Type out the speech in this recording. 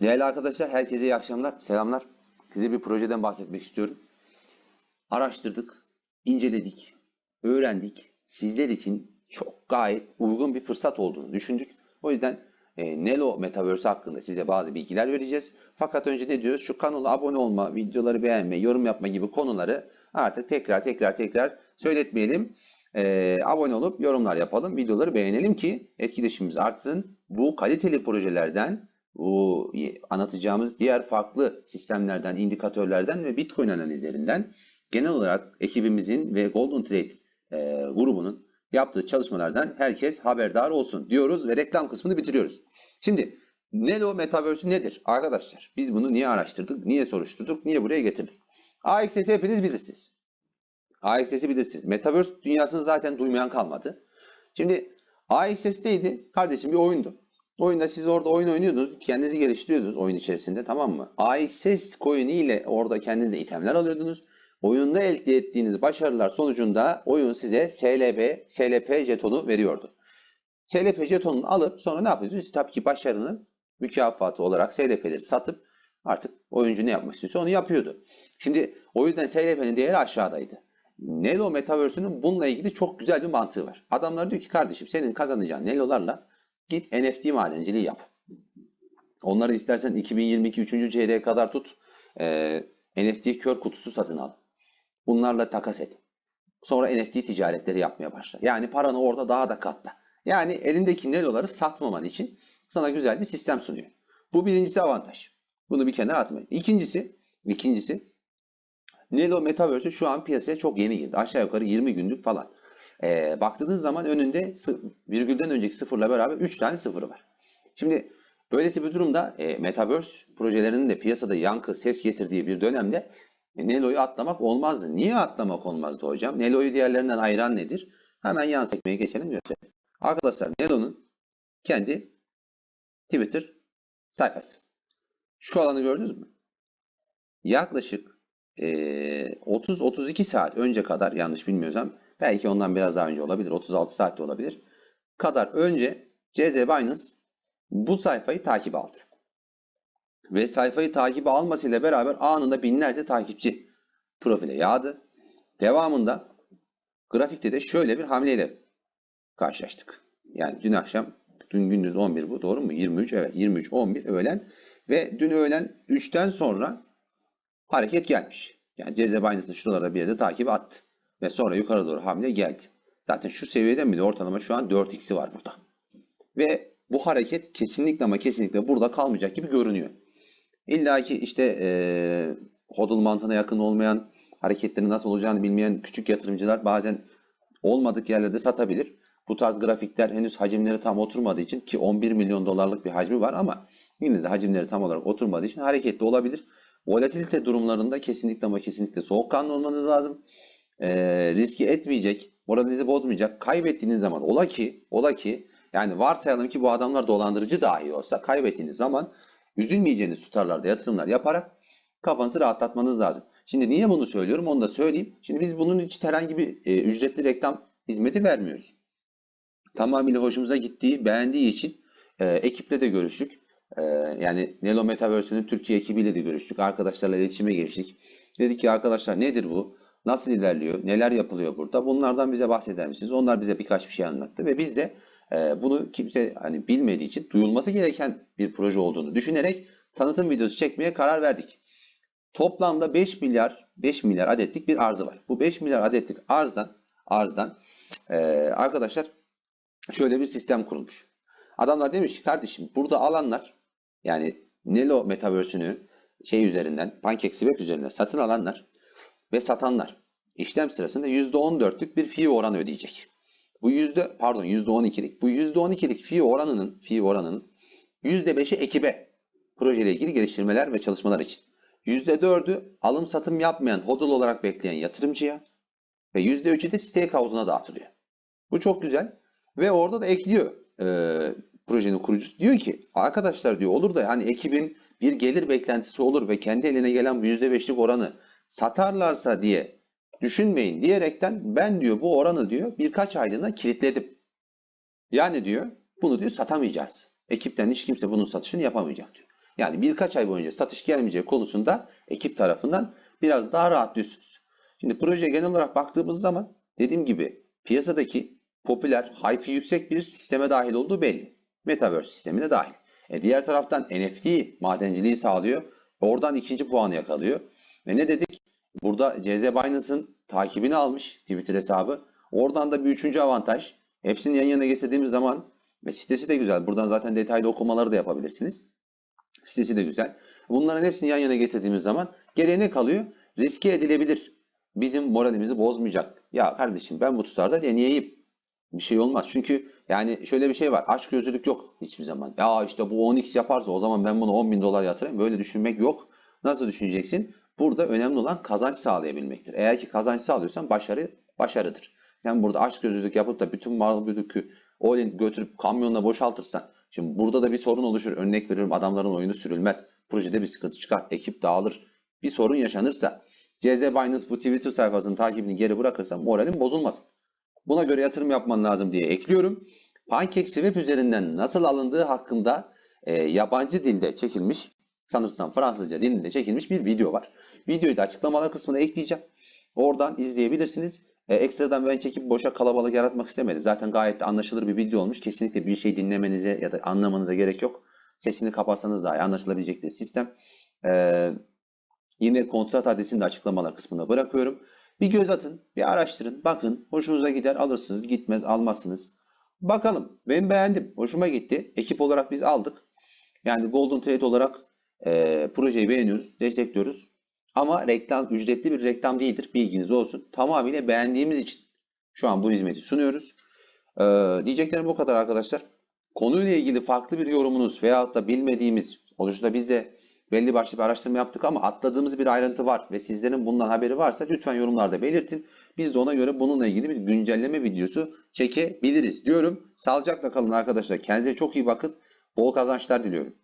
Değerli arkadaşlar herkese iyi akşamlar, selamlar. Size bir projeden bahsetmek istiyorum. Araştırdık, inceledik, öğrendik. Sizler için çok gayet uygun bir fırsat olduğunu düşündük. O yüzden e, Nelo Metaverse hakkında size bazı bilgiler vereceğiz. Fakat önce ne diyoruz? Şu kanala abone olma, videoları beğenme, yorum yapma gibi konuları artık tekrar tekrar tekrar söyletmeyelim. E, abone olup yorumlar yapalım, videoları beğenelim ki etkileşimimiz artsın. Bu kaliteli projelerden bu anlatacağımız diğer farklı sistemlerden, indikatörlerden ve Bitcoin analizlerinden genel olarak ekibimizin ve Golden Trade e, grubunun yaptığı çalışmalardan herkes haberdar olsun diyoruz ve reklam kısmını bitiriyoruz. Şimdi Nelo Metaverse nedir? Arkadaşlar biz bunu niye araştırdık, niye soruşturduk, niye buraya getirdik? AXS'i hepiniz bilirsiniz. AXS'i bilirsiniz. Metaverse dünyasını zaten duymayan kalmadı. Şimdi AXS neydi? Kardeşim bir oyundu. Oyunda siz orada oyun oynuyordunuz. Kendinizi geliştiriyordunuz oyun içerisinde tamam mı? AXS coin'i ile orada kendinize itemler alıyordunuz. Oyunda elde ettiğiniz başarılar sonucunda oyun size SLP, SLP jetonu veriyordu. SLP jetonunu alıp sonra ne yapıyorsunuz? Tabii ki başarının mükafatı olarak SLP'leri satıp artık oyuncu ne yapmak istiyorsa onu yapıyordu. Şimdi o yüzden SLP'nin değeri aşağıdaydı. Nelo Metaverse'ünün bununla ilgili çok güzel bir mantığı var. Adamlar diyor ki kardeşim senin kazanacağın Nelo'larla Git NFT madenciliği yap. Onları istersen 2022 3. çeyreğe kadar tut. E, NFT kör kutusu satın al. Bunlarla takas et. Sonra NFT ticaretleri yapmaya başla. Yani paranı orada daha da katla. Yani elindeki neloları satmaman için sana güzel bir sistem sunuyor. Bu birincisi avantaj. Bunu bir kenara atmayın. İkincisi, ikincisi Nelo Metaverse şu an piyasaya çok yeni girdi. Aşağı yukarı 20 günlük falan. E, baktığınız zaman önünde virgülden önceki sıfırla beraber 3 tane sıfırı var. Şimdi böylesi bir durumda e, Metaverse projelerinin de piyasada yankı, ses getirdiği bir dönemde e, Nelo'yu atlamak olmazdı. Niye atlamak olmazdı hocam? Nelo'yu diğerlerinden ayıran nedir? Hemen yan sekmeye geçelim gösterelim. Arkadaşlar Nelo'nun kendi Twitter sayfası. Şu alanı gördünüz mü? Yaklaşık e, 30-32 saat önce kadar yanlış bilmiyorsam Belki ondan biraz daha önce olabilir. 36 saatte olabilir. Kadar önce CZ Binance bu sayfayı takip aldı. Ve sayfayı takip almasıyla beraber anında binlerce takipçi profile yağdı. Devamında grafikte de şöyle bir hamleyle karşılaştık. Yani dün akşam, dün gündüz 11 bu doğru mu? 23 evet 23 11 öğlen ve dün öğlen 3'ten sonra hareket gelmiş. Yani CZ Binance'ın şuralarda bir yerde takip attı. Ve sonra yukarı doğru hamle geldi. Zaten şu seviyeden bile ortalama şu an 4x'i var burada. Ve bu hareket kesinlikle ama kesinlikle burada kalmayacak gibi görünüyor. İlla ki işte e, hodl mantığına yakın olmayan hareketlerin nasıl olacağını bilmeyen küçük yatırımcılar bazen olmadık yerlerde satabilir. Bu tarz grafikler henüz hacimleri tam oturmadığı için ki 11 milyon dolarlık bir hacmi var ama yine de hacimleri tam olarak oturmadığı için hareketli olabilir. Volatilite durumlarında kesinlikle ama kesinlikle soğukkanlı olmanız lazım e, riski etmeyecek, moralinizi bozmayacak. Kaybettiğiniz zaman ola ki, ola ki yani varsayalım ki bu adamlar dolandırıcı dahi olsa kaybettiğiniz zaman üzülmeyeceğiniz tutarlarda yatırımlar yaparak kafanızı rahatlatmanız lazım. Şimdi niye bunu söylüyorum onu da söyleyeyim. Şimdi biz bunun için herhangi bir e, ücretli reklam hizmeti vermiyoruz. Tamamıyla hoşumuza gittiği, beğendiği için e, ekiple de görüştük. E, yani Nelo Metaverse'nin Türkiye ekibiyle de görüştük. Arkadaşlarla iletişime geçtik. Dedik ki arkadaşlar nedir bu? Nasıl ilerliyor? Neler yapılıyor burada? Bunlardan bize bahseder misiniz? Onlar bize birkaç bir şey anlattı ve biz de e, bunu kimse hani bilmediği için duyulması gereken bir proje olduğunu düşünerek tanıtım videosu çekmeye karar verdik. Toplamda 5 milyar 5 milyar adetlik bir arzı var. Bu 5 milyar adetlik arzdan arzdan e, arkadaşlar şöyle bir sistem kurulmuş. Adamlar demiş ki kardeşim burada alanlar yani Nelo Metaverse'ünü şey üzerinden PancakeSwap üzerinden satın alanlar ve satanlar işlem sırasında %14'lük bir fee oranı ödeyecek. Bu yüzde pardon %12'lik. Bu %12'lik fee oranının fee oranının %5'i ekibe projeyle ilgili geliştirmeler ve çalışmalar için. %4'ü alım satım yapmayan hodl olarak bekleyen yatırımcıya ve %3'ü de stake havuzuna dağıtılıyor. Bu çok güzel ve orada da ekliyor e, projenin kurucusu. Diyor ki arkadaşlar diyor olur da hani ekibin bir gelir beklentisi olur ve kendi eline gelen bu %5'lik oranı satarlarsa diye düşünmeyin diyerekten ben diyor bu oranı diyor birkaç aylığına kilitledim. Yani diyor bunu diyor satamayacağız. Ekipten hiç kimse bunun satışını yapamayacak diyor. Yani birkaç ay boyunca satış gelmeyeceği konusunda ekip tarafından biraz daha rahatlıyorsunuz. Şimdi projeye genel olarak baktığımız zaman dediğim gibi piyasadaki popüler, hype yüksek bir sisteme dahil olduğu belli. Metaverse sistemine dahil. E diğer taraftan NFT madenciliği sağlıyor. Oradan ikinci puanı yakalıyor. Ve ne dedik? Burada CZ Binance'ın takibini almış Twitter hesabı. Oradan da bir üçüncü avantaj. Hepsini yan yana getirdiğimiz zaman ve sitesi de güzel. Buradan zaten detaylı okumaları da yapabilirsiniz. Sitesi de güzel. Bunların hepsini yan yana getirdiğimiz zaman geriye ne kalıyor? Riske edilebilir. Bizim moralimizi bozmayacak. Ya kardeşim ben bu tutarda deneyeyim. Bir şey olmaz. Çünkü yani şöyle bir şey var. Aç gözlülük yok hiçbir zaman. Ya işte bu 10x yaparsa o zaman ben bunu 10 bin dolar yatırayım. Böyle düşünmek yok. Nasıl düşüneceksin? Burada önemli olan kazanç sağlayabilmektir. Eğer ki kazanç sağlıyorsan başarı başarıdır. Sen burada aç gözlülük yapıp da bütün mal mülkü all götürüp kamyonla boşaltırsan şimdi burada da bir sorun oluşur. Örnek veriyorum adamların oyunu sürülmez. Projede bir sıkıntı çıkar. Ekip dağılır. Bir sorun yaşanırsa CZ Binance bu Twitter sayfasının takibini geri bırakırsan moralin bozulmaz. Buna göre yatırım yapman lazım diye ekliyorum. PancakeSwap üzerinden nasıl alındığı hakkında e, yabancı dilde çekilmiş, sanırsam Fransızca dilinde çekilmiş bir video var. Videoyu da açıklamalar kısmına ekleyeceğim. Oradan izleyebilirsiniz. E, ekstradan ben çekip boşa kalabalık yaratmak istemedim. Zaten gayet de anlaşılır bir video olmuş. Kesinlikle bir şey dinlemenize ya da anlamanıza gerek yok. Sesini kapatsanız daha iyi anlaşılabilecek bir sistem. E, yine kontrat adresini de açıklamalar kısmına bırakıyorum. Bir göz atın, bir araştırın, bakın. Hoşunuza gider alırsınız, gitmez almazsınız. Bakalım. Ben beğendim. Hoşuma gitti. Ekip olarak biz aldık. Yani Golden Trade olarak e, projeyi beğeniyoruz, destekliyoruz. Ama reklam ücretli bir reklam değildir. Bilginiz olsun. Tamamıyla beğendiğimiz için şu an bu hizmeti sunuyoruz. E, diyeceklerim bu kadar arkadaşlar. Konuyla ilgili farklı bir yorumunuz veyahut da bilmediğimiz oluşta biz de belli başlı bir araştırma yaptık ama atladığımız bir ayrıntı var ve sizlerin bundan haberi varsa lütfen yorumlarda belirtin. Biz de ona göre bununla ilgili bir güncelleme videosu çekebiliriz diyorum. Sağlıcakla kalın arkadaşlar. Kendinize çok iyi bakın. Bol kazançlar diliyorum.